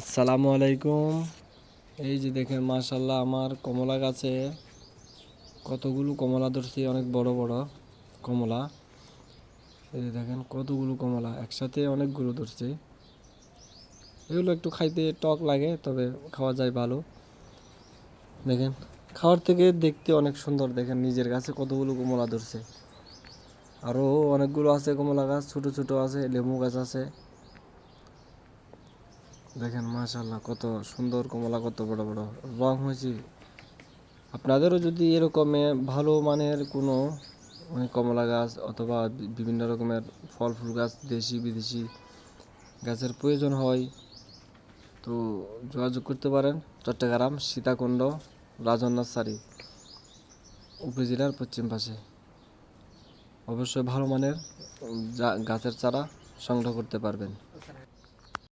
আসসালামু আলাইকুম। এই যে দেখেন মাশাল্লাহ আমার কমলা গাছে কতগুলো কমলা ধরছি, অনেক বড় বড় কমলা। এই যে দেখেন, কতগুলো কমলা, একসাথে অনেকগুলো ধরছি। এগুলো একটু খাইতে টক লাগে, তবে খাওয়া যায় ভালো। দেখেন, খাওয়ার থেকে দেখতে অনেক সুন্দর। দেখেন, নিজের গাছে কতগুলো কমলা ধরছে। আরও অনেকগুলো আছে কমলা গাছ, ছোট ছোট আছে, লেবু গাছ আছে। দেখেন মাশাল্লাহ কত সুন্দর কমলা, কত বড় বড়। রং হয়েছে। আপনাদেরও যদি এরকমে ভালো মানের কোনো মানে কমলা গাছ অথবা বিভিন্ন রকমের ফল ফুল গাছ, দেশি, বিদেশি গাছের প্রয়োজন হয়, তো যোগাযোগ করতে পারেন চট্টগ্রাম, সীতাকুণ্ড রাজন নার্সারি উপজেলার পশ্চিম পাশে। অবশ্যই ভালো মানের গাছের চারা সংগ্রহ করতে পারবেন।